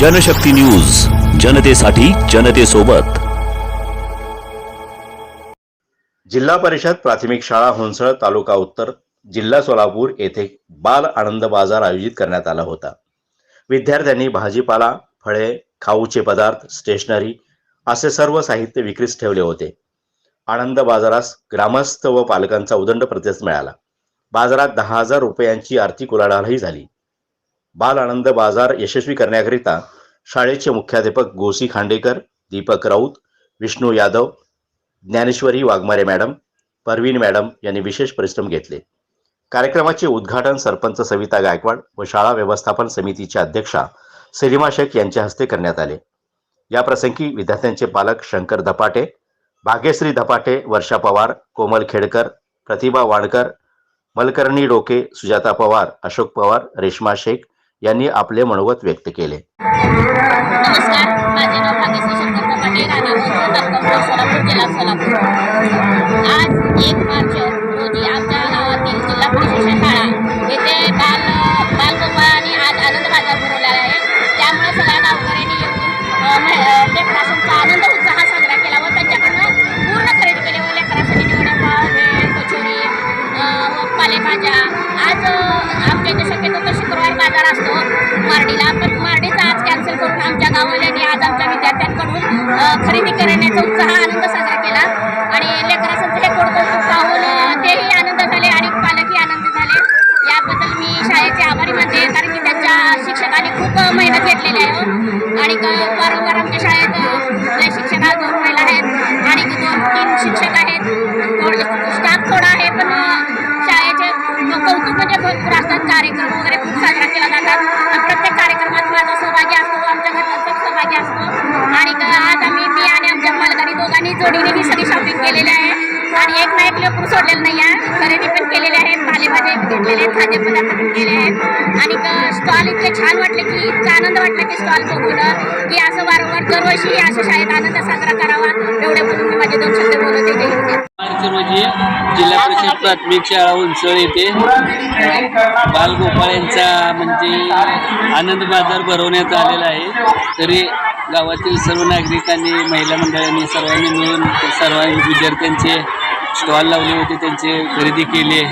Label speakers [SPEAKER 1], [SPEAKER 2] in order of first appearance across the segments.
[SPEAKER 1] Janshakti news जनतेसाठी जनतेसोबत.
[SPEAKER 2] जिल्हा परिषद प्राथमिक शाळा होनसळ तालुका उत्तर जिल्हा सोलापूर येथे बाल आनंद बाजार आयोजित करण्यात आला होता. विद्यार्थ्यांनी भाजीपाला फळे खाऊचे पदार्थ स्टेशनरी असे सर्व साहित्य विक्रीस ठेवले होते. आनंद बाजारास ग्रामस्थ व पालकांचा उदंड प्रतिसाद मिळाला. बाजारात दहा हजार रुपयांची आर्थिक उलाढालही झाली. बाल आनंद बाजार यशस्वी करण्याकरिता शाळेचे मुख्याध्यापक गोसी खांडेकर दीपक राऊत विष्णू यादव ज्ञानेश्वरी वाघमारे मॅडम परवीन मॅडम यांनी विशेष परिश्रम घेतले. कार्यक्रमाचे उद्घाटन सरपंच सविता गायकवाड व शाळा व्यवस्थापन समितीच्या अध्यक्षा सलिमा शेख यांच्या हस्ते करण्यात आले. या प्रसंगी विद्यार्थ्यांचे पालक शंकर धपाटे भाग्यश्री धपाटे वर्षा पवार कोमल खेडकर प्रतिभा वाणकर मलकर्णी डोके सुजाता पवार अशोक पवार रेश्मा शेख यांनी आपले मनोगत व्यक्त केले.
[SPEAKER 3] नमस्कार माझे नाव आज एक मार्च रोजी आमच्या गावातील जिल्हा परिषद शाळा येथे बाल आणि आज आनंद बाजार भरवलेला आहे त्यामुळे सगळ्या गावकऱ्यांनी येऊन आनंद उत्साह साजरा केला व त्यांच्याकडनं पूर्ण खरेदी केली व भेळ कचोरी पालेभाज्या आज आमच्या इथे शक्यतो तर शुक्रवार बाजार असतो. मार्डीला पण मार्डीचा आज कॅन्सल करून आमच्या गाववाल्यांनी आज आमच्या विद्यार्थ्यांकडून खरेदी करण्याचा उत्साह आनंद साजरा केला. आणि लेकरांचं हे कोडकौतुक पाहून तेही आनंद झाले आणि पालकही आनंद झाले. याबद्दल मी शाळेचे आभारी मानते कारण की त्यांच्या शिक्षकांनी खूप मेहनत घेतलेली आहे हो. आणि क- वारंवार आमच्या शाळेत अ, शिक्षक दोन महिला आहेत आणि दोन तीन शिक्षक आहेत. स्टाफ थोडा आहे पण शाळेचे कौतुक म्हणजे भरपूर असतात. कार्यक्रम वगैरे खूप साजरा केला जातात. सगळी आहे. आणि एक ना एक लेकरू सोडलेलं नाही आहे. खरेदी पण केलेली आहे. पालेभाज्या घेतलेले आहेत खाद्यपदार्थ पण केले आहेत. आणि स्टॉल इतके छान वाटले की इतका आनंद वाटला की स्टॉल बघून. की असं वारंवार दरवर्षी अशा शाळेत आनंद साजरा करावा. एवढे बोलून मी माझे दोन शब्द बोलत
[SPEAKER 4] होते रोजी प्राथमिक शाळा उंचळ येथे बालगोपाळ यांचा म्हणजे आनंद बाजार भरवण्यात आलेला आहे. तरी गावातील सर्व नागरिकांनी महिला मंडळांनी सर्वांनी मिळून सर्व विद्यार्थ्यांचे स्टॉल लावले होते त्यांचे खरेदी केले.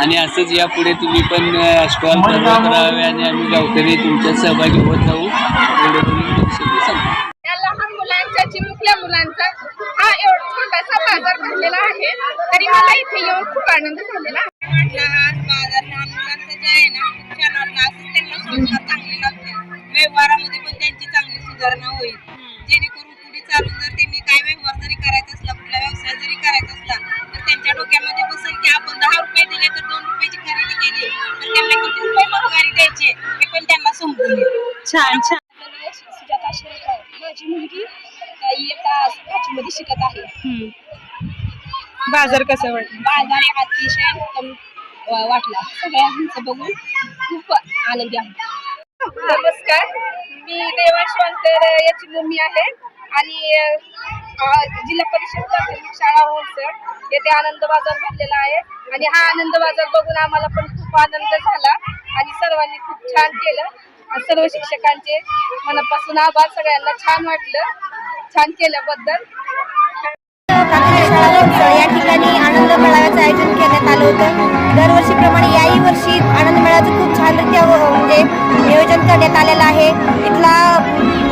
[SPEAKER 4] आणि असंच यापुढे तुम्ही पण स्टॉल करावे आणि आम्ही गावकरी तुमच्यात सहभागी होत जाऊ. एवढं तुम्ही दोन शब्द सांगा
[SPEAKER 5] या लहान मुलांच्या चिमुकल्या मुलांचा हा एवढा छोटासा बाजार भरलेला आहे तरी मला इथे येऊन खूप आनंद झालेला
[SPEAKER 6] आज बाजार लहान मुलांचं जे आहे ना खूप छान वाटलं. असंच त्यांना संस्कार चांगले लागतील. व्यवहारामध्ये पण त्यांची चांगली सुधारणा होईल. जेणेकरून पुढे चालून जर त्यांनी काय व्यवहार जरी करायचा असला कुठला व्यवसाय जरी करायचा असला तर त्यांच्या डोक्यामध्ये बसेल की आपण दहा रुपये दिले तर दोन रुपयाची खरेदी केली तर त्यांना किती रुपये महागारी द्यायचे हे पण त्यांना समजून
[SPEAKER 5] छान छान.
[SPEAKER 6] सुजाता शेळकर माझी मुलगी इयत्ता पाचवीमध्ये शिकत आहे.
[SPEAKER 5] बाजार कसा वाटला?
[SPEAKER 6] बाजार अतिशय उत्तम वा- वाटला. सगळ्यांचं बघून खूप आनंदी आहे
[SPEAKER 5] नमस्कार. मी देवाशंकर याची मम्मी आहे. आणि अ, जिल्हा परिषद प्राथमिक शाळा होलसर येथे आनंद बाजार भरलेला आहे. आणि हा आनंद बाजार बघून आम्हाला पण खूप आनंद झाला. आणि सर्वांनी खूप छान केलं. आणि सर्व शिक्षकांचे मनापासून आभार. सगळ्यांना छान वाटलं. छान केल्याबद्दल.
[SPEAKER 7] प्राथमिक या ठिकाणी आनंद मेळाव्याचं आयोजन करण्यात आलं होतं. दरवर्षीप्रमाणे याही वर्षी आनंद मेळाव्याचं खूप छानरित्या व- हो- म्हणजे नियोजन करण्यात आलेलं आहे. इथला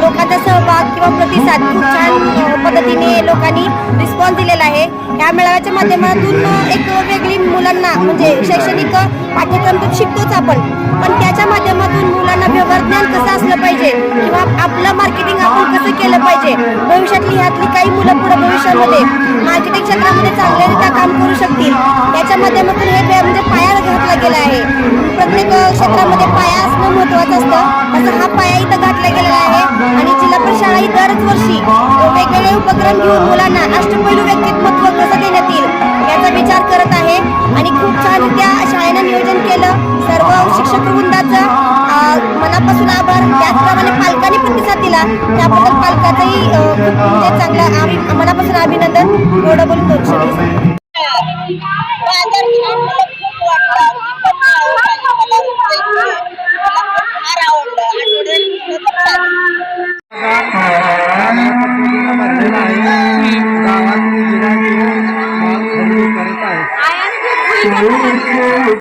[SPEAKER 7] लोकांचा सहभाग किंवा प्रतिसाद खूप छान पद्धतीने लोकांनी रिस्पॉन्स दिलेला आहे. या मेळाव्याच्या माध्यमातून एक वेगळी मुलांना म्हणजे शैक्षणिक पाठ्यक्रम तर शिकतोच आपण. पण त्याच्या माध्यमातून मुलांना व्यवहार ज्ञान कसं असलं पाहिजे? किंवा आपलं मार्केटिंग केलं पाहिजे. भविष्यातली ह्यातली काही मुलं पुढे भविष्यामध्ये मार्केटिंग क्षेत्रामध्ये चांगल्यारित्या काम करू शकतील. याच्या माध्यमातून हे म्हणजे पाया घातला गेला आहे. प्रत्येक क्षेत्रामध्ये पाया असणं महत्त्वाचं असतं. तसं हा पाया इथं घातला गेलेला आहे आणि जिल्हा परिषद शाळा ही दरच वर्षी वेगवेगळे उपक्रम घेऊन मुलांना अष्टपैलू व्यक्तिमत्व कसं देण्यात येईल याचा विचार करत आहे. आणि खूप छान त्या शाळेनं नियोजन केलं. सर्व शिक्षक वृंदाचं मनापासून आभार. त्याचप्रमाणे पालकांनी प्रतिसाद दिला त्याबद्दल पालकाचंही म्हणजे चांगला आम्ही मनापासून अभिनंदन. एवढं बोलून दोन